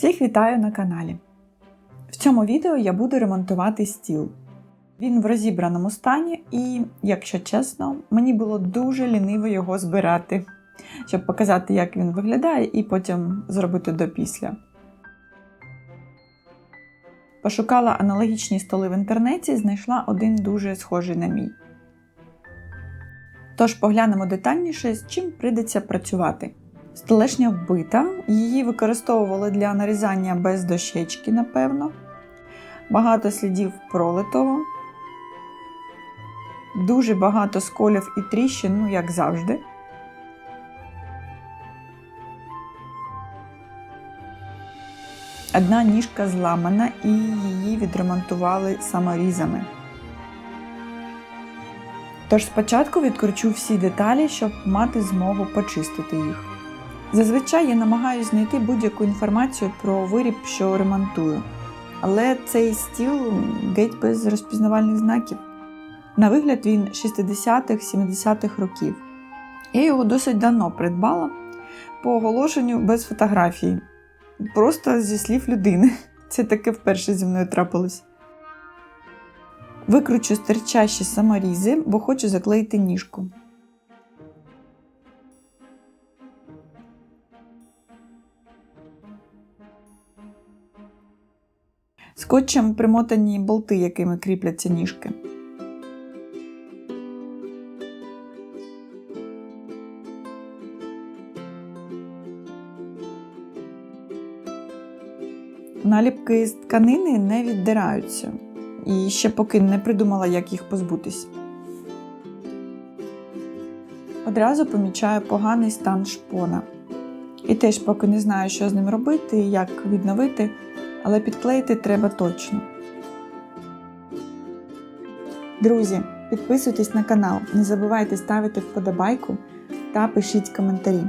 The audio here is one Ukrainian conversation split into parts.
Всіх вітаю на каналі. В цьому відео я буду ремонтувати стіл. Він в розібраному стані, і, якщо чесно, мені було дуже ліниво його збирати, щоб показати, як він виглядає, і потім зробити до-після. Пошукала аналогічні столи в інтернеті знайшла один дуже схожий на мій. Тож поглянемо детальніше, з чим прийдеться працювати. Столешня вбита, її використовували для нарізання без дощечки, напевно. Багато слідів пролитого. Дуже багато сколів і тріщин, ну як завжди. Одна ніжка зламана і її відремонтували саморізами. Тож спочатку відкручу всі деталі, щоб мати змогу почистити їх. Зазвичай я намагаюся знайти будь-яку інформацію про виріб, що ремонтую. Але цей стіл геть без розпізнавальних знаків. На вигляд він 60-х-70-х років. Я його досить давно придбала по оголошенню без фотографії. Просто зі слів людини. Це таке вперше зі мною трапилось. Викручу стирчащі саморізи, бо хочу заклеїти ніжку. Скотчем примотані болти, якими кріпляться ніжки. Наліпки з тканини не віддираються, і ще поки не придумала, як їх позбутись. Одразу помічаю поганий стан шпона. І теж поки не знаю, що з ним робити, і як відновити, але підклеїти треба точно. Друзі, підписуйтесь на канал, не забувайте ставити вподобайку та пишіть коментарі.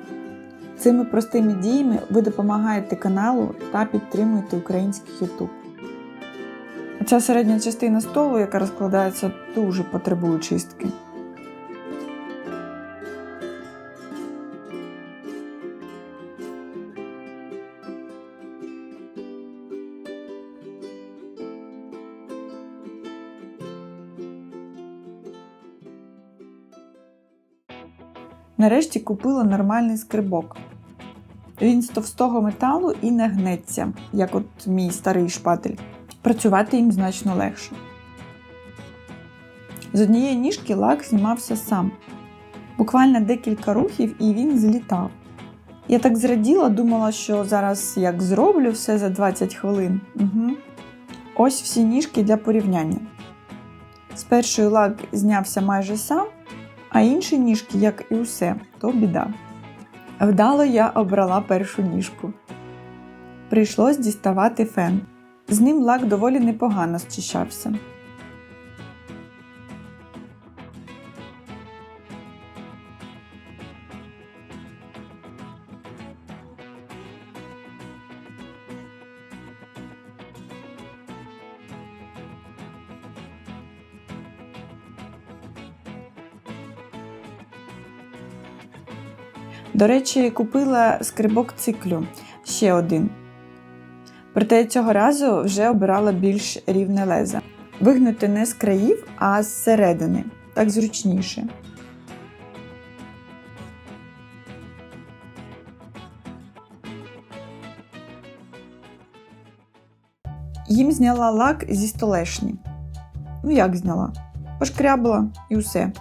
Цими простими діями ви допомагаєте каналу та підтримуєте український YouTube. Ця середня частина столу, яка розкладається, дуже потребує чистки. Нарешті купила нормальний скрибок. Він з товстого металу і не гнеться, як от мій старий шпатель. Працювати їм значно легше. З однієї ніжки лак знімався сам. Буквально декілька рухів і він злітав. Я так зраділа, думала, що зараз як зроблю все за 20 хвилин. Угу. Ось всі ніжки для порівняння. З першої лак знявся майже сам, а інші ніжки, як і усе, то біда. Вдало я обрала першу ніжку. Прийшлось діставати фен. З ним лак доволі непогано зчищався. До речі, купила скрибок циклю ще один. Проте цього разу вже обирала більш рівне леза. Вигнути не з країв, а з середини. Так зручніше. Їм зняла лак зі столешні. Ну, як зняла? Пошкрябала і усе.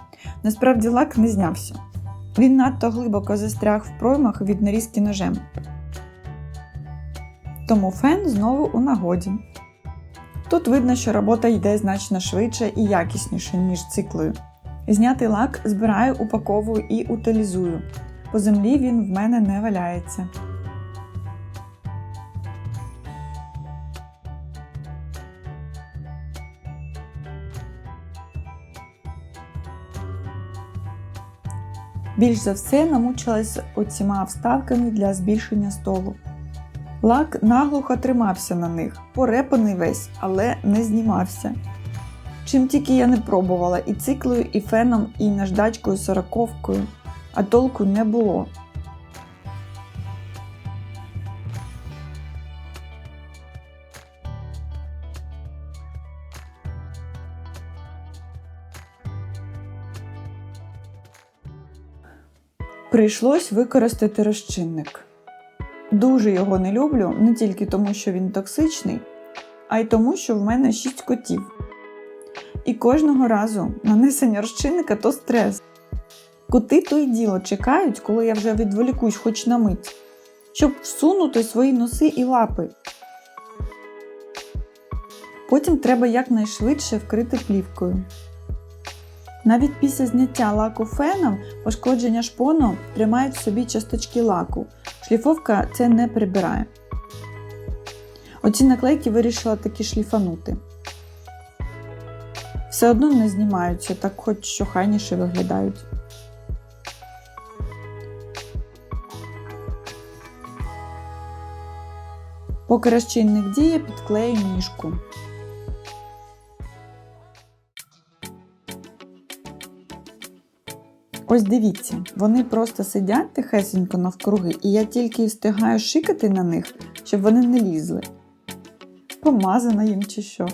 Насправді лак не знявся. Він надто глибоко застряг в проймах від нарізки ножем. Тому фен знову у нагоді. Тут видно, що робота йде значно швидше і якісніше, ніж циклою. Знятий лак збираю, упаковую і утилізую. По землі він в мене не валяється. Більш за все намучилась оціма вставками для збільшення столу. Лак наглухо тримався на них, порепаний весь, але не знімався. Чим тільки я не пробувала і циклою, і феном, і наждачкою сороковкою, а толку не було. Прийшлось використати розчинник. Дуже його не люблю, не тільки тому, що він токсичний, а й тому, що в мене 6 котів. І кожного разу нанесення розчинника то стрес. Коти то й діло чекають, коли я вже відволікусь хоч на мить, щоб всунути свої носи і лапи. Потім треба якнайшвидше вкрити плівкою. Навіть після зняття лаку феном пошкодження шпону тримають в собі часточки лаку. Шліфовка це не прибирає. Оці наклейки вирішила таки шліфанути. Все одно не знімаються, так хоч що хайніше виглядають. Поки розчинник діє, підклею ніжку. Ось дивіться, вони просто сидять тихесенько навкруги, і я тільки встигаю шикати на них, щоб вони не лізли. Помазана їм чи що.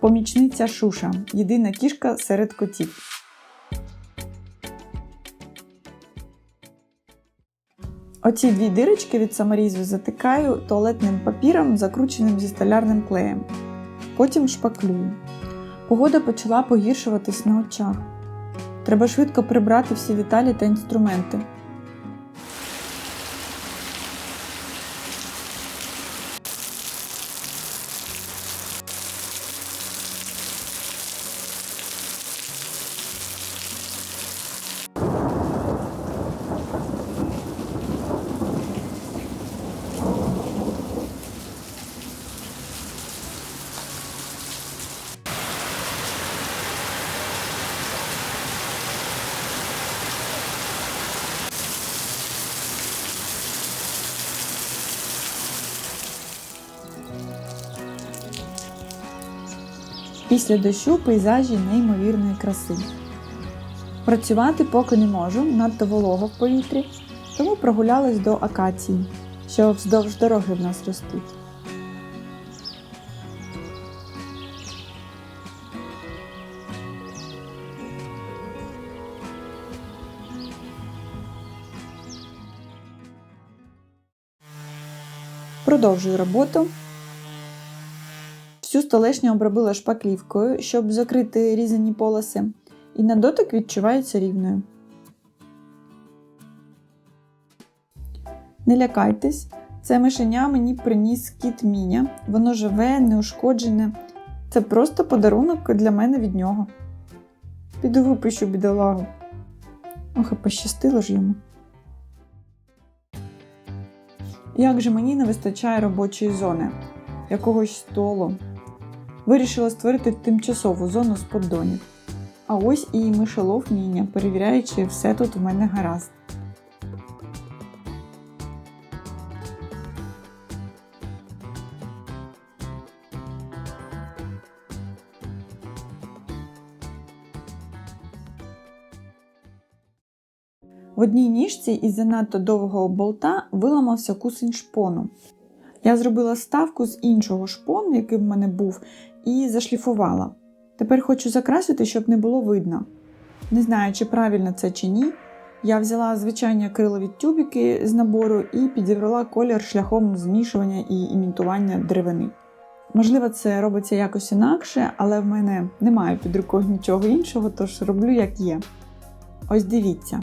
Помічниця Шуша єдина кішка серед котів. Оці дві дирочки від саморізу затикаю туалетним папіром, закрученим зі столярним клеєм. Потім шпаклюю. Погода почала погіршуватись на очах. Треба швидко прибрати всі деталі та інструменти. Після дощу пейзажі неймовірної краси. Працювати поки не можу, надто волого в повітрі, тому прогулялась до акації, що вздовж дороги в нас ростуть. Продовжую роботу. Столешню обробила шпаклівкою, щоб закрити різані полоси, і на дотик відчувається рівною. Не лякайтесь, це мишеня мені приніс кіт Міня. Воно живе, неушкоджене. Це просто подарунок для мене від нього. Піду випущу бідолагу. Ох, і пощастило ж йому. Як же мені не вистачає робочої зони, якогось столу. Вирішила створити тимчасову зону з поддонів. А ось і мишелов міня, перевіряючи, все тут у мене гаразд. В одній ніжці із занадто довгого болта виламався кусень шпону. Я зробила ставку з іншого шпону, який в мене був, і зашліфувала. Тепер хочу закрасити, щоб не було видно. Не знаю, чи правильно це чи ні. Я взяла звичайні акрилові тюбики з набору і підібрала колір шляхом змішування і імітування деревини. Можливо, це робиться якось інакше, але в мене немає під рукою нічого іншого, тож роблю як є. Ось дивіться.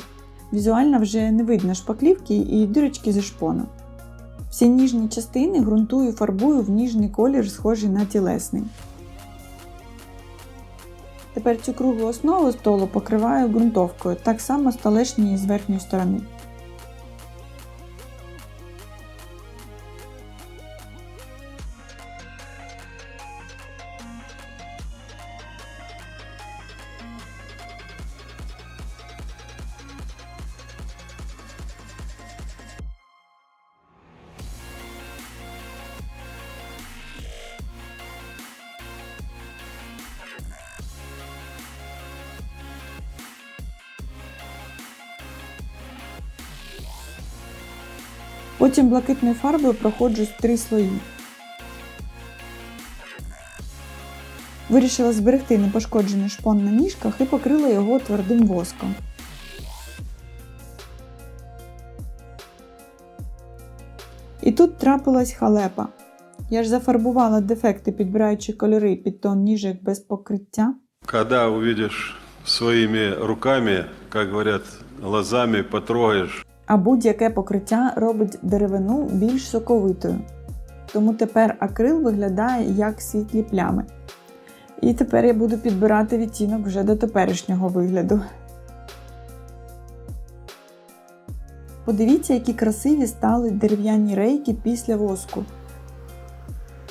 Візуально вже не видно шпаклівки і дирочки зі шпону. Всі ніжні частини ґрунтую фарбую в ніжний колір, схожий на тілесний. Тепер цю круглу основу столу покриваю ґрунтовкою, так само столешні з верхньої сторони. Потім блакитною фарбою проходжусь три слої. Вирішила зберегти непошкоджений шпон на ніжках і покрила його твердим воском. І тут трапилась халепа. Я ж зафарбувала дефекти, підбираючи кольори під тон ніжок без покриття. Когда увидишь своими руками, как говорят, глазами потрогаешь, А будь-яке покриття робить деревину більш соковитою. Тому тепер акрил виглядає як світлі плями. І тепер я буду підбирати відтінок вже до теперішнього вигляду. Подивіться, які красиві стали дерев'яні рейки після воску.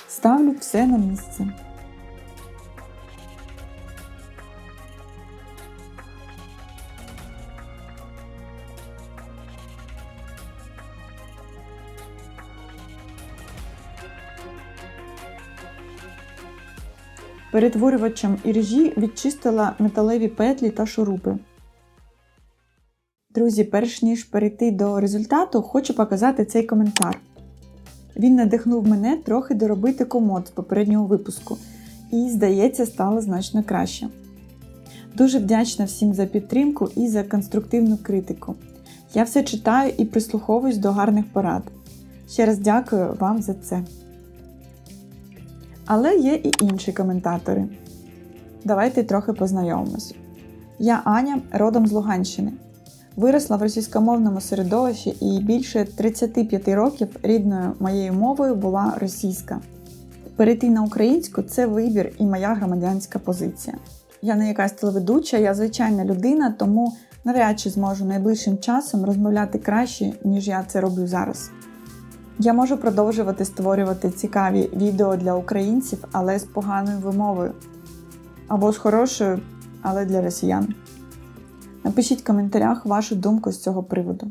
Ставлю все на місце. Перетворювачем іржі відчистила металеві петлі та шурупи. Друзі, перш ніж перейти до результату, хочу показати цей коментар. Він надихнув мене трохи доробити комод з попереднього випуску, і, здається, стало значно краще. Дуже вдячна всім за підтримку і за конструктивну критику. Я все читаю і прислуховуюсь до гарних порад. Ще раз дякую вам за це. Але є і інші коментатори. Давайте трохи познайомимось. Я Аня, родом з Луганщини. Виросла в російськомовному середовищі і більше 35 років рідною моєю мовою була російська. Перейти на українську це вибір і моя громадянська позиція. Я не якась телеведуча, я звичайна людина, тому навряд чи зможу найближчим часом розмовляти краще, ніж я це роблю зараз. Я можу продовжувати створювати цікаві відео для українців, але з поганою вимовою. Або з хорошою, але для росіян. Напишіть в коментарях вашу думку з цього приводу.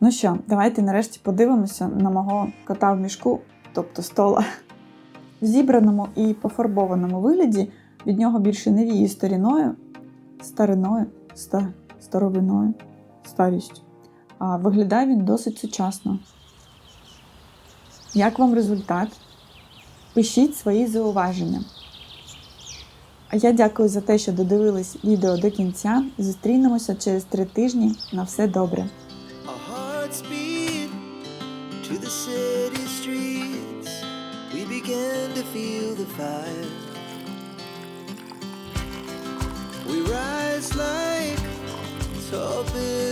Ну що, давайте нарешті подивимося на мого кота в мішку, тобто стола. В зібраному і пофарбованому вигляді від нього більше не віє старіною, стариною, ста, старовиною, старістю. Виглядає він досить сучасно. Як вам результат? Пишіть свої зауваження. А я дякую за те, що додивились відео до кінця. Зустрінемося через три тижні. На все добре. Tall